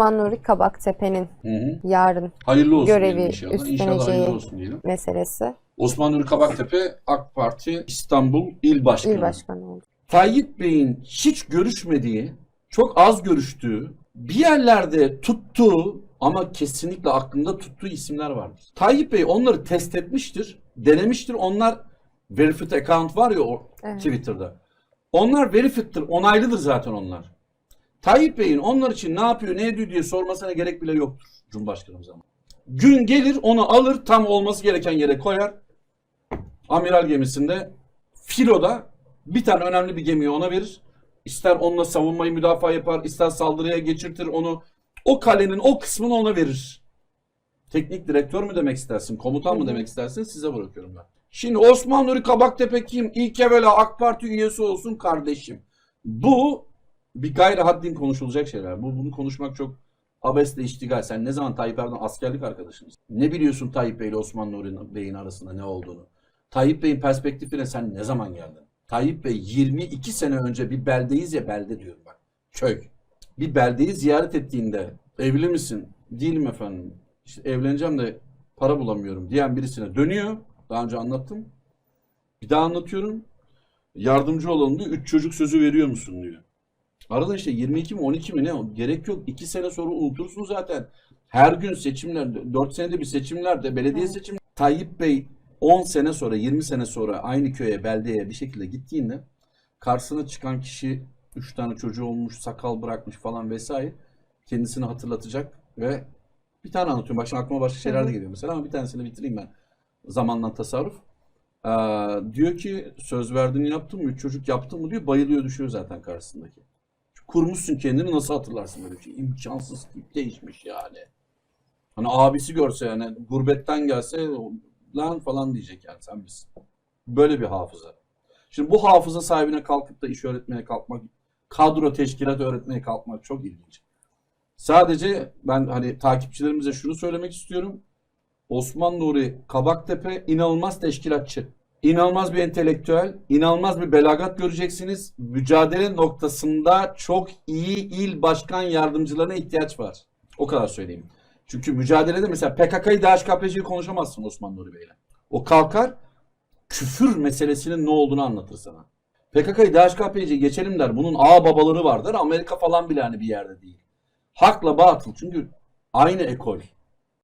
Osman Nuri Kabaktepe'nin yarın Hayırlı olsun Görevi inşallah. İnşallah üstleneceği- hayırlı olsun diyelim. meselesi Osman Nuri Kabaktepe AK Parti İstanbul İl Başkanı. il başkanı oldu. Tayyip Bey'in hiç görüşmediği, çok az görüştüğü, bir yerlerde tuttuğu ama kesinlikle aklında tuttuğu isimler vardır. Tayyip Bey onları test etmiştir, denemiştir. Onlar verified account var ya o Evet. Twitter'da. Onlar verified'tir, onaylıdır zaten onlar. Tayyip Bey'in onlar için ne yapıyor, ne ediyor diye sormasına gerek bile yoktur Cumhurbaşkanımız ama. Gün gelir onu alır, tam olması gereken yere koyar. Amiral gemisinde, filoda bir tane önemli bir gemiyi ona verir. İster onunla savunmayı müdafaa yapar, ister saldırıya geçirtir onu. O kalenin o kısmını ona verir. Teknik direktör mü demek istersin, komutan mı demek istersin size bırakıyorum ben. Şimdi Osman Nuri Kabaktepe kim? İlk evvela AK Parti üyesi olsun kardeşim. Bu bir gayri haddin konuşulacak şeyler. Bu bunu konuşmak çok abesle iştigal. Sen ne zaman Tayyip Erdoğan askerlik arkadaşınız? Ne biliyorsun Tayyip Bey ile Osman Nuri Bey'in arasında ne olduğunu? Tayyip Bey'in perspektifine sen ne zaman geldin? Tayyip Bey 22 sene önce bir beldeyiz ya belde diyorum bak. Köy. Bir beldeyi ziyaret ettiğinde evli misin? Değilim efendim. İşte evleneceğim de para bulamıyorum diyen birisine dönüyor. Daha önce anlattım. Bir daha anlatıyorum. Yardımcı olalım diyor. Üç çocuk sözü veriyor musun diyor. Arada işte 22 mi 12 mi ne? Gerek yok. 2 sene sonra unutursun zaten. Her gün seçimler, 4 senede bir seçimlerde, belediye Evet. seçim. Tayyip Bey 10 sene sonra, 20 sene sonra aynı köye, beldeye bir şekilde gittiğinde karşısına çıkan kişi 3 tane çocuğu olmuş, sakal bırakmış falan vesaire kendisini hatırlatacak ve bir tane anlatıyorum. Şimdi aklıma başka şeyler de geliyor mesela ama bir tanesini bitireyim ben. Zamandan tasarruf. Ee, diyor ki söz verdiğini yaptın mı? Üç çocuk yaptın mı diyor. Bayılıyor düşüyor zaten karşısındaki. Kurmuşsun kendini nasıl hatırlarsın böyle bir şey? İmkansız tip değişmiş yani. Hani abisi görse yani gurbetten gelse lan falan diyecek yani sen misin? Böyle bir hafıza. Şimdi bu hafıza sahibine kalkıp da iş öğretmeye kalkmak, kadro teşkilat öğretmeye kalkmak çok ilginç. Sadece ben hani takipçilerimize şunu söylemek istiyorum. Osman Nuri Kabaktepe inanılmaz teşkilatçı. İnanılmaz bir entelektüel, inanılmaz bir belagat göreceksiniz. Mücadele noktasında çok iyi il başkan yardımcılarına ihtiyaç var. O kadar söyleyeyim. Çünkü mücadelede mesela PKK'yı DHKPC'yi konuşamazsın Osman Nuri Bey'le. O kalkar küfür meselesinin ne olduğunu anlatır sana. PKK'yı DHKPC'yi geçelim der. Bunun ağ babaları vardır. Amerika falan bile hani bir yerde değil. Hakla batıl. Çünkü aynı ekol.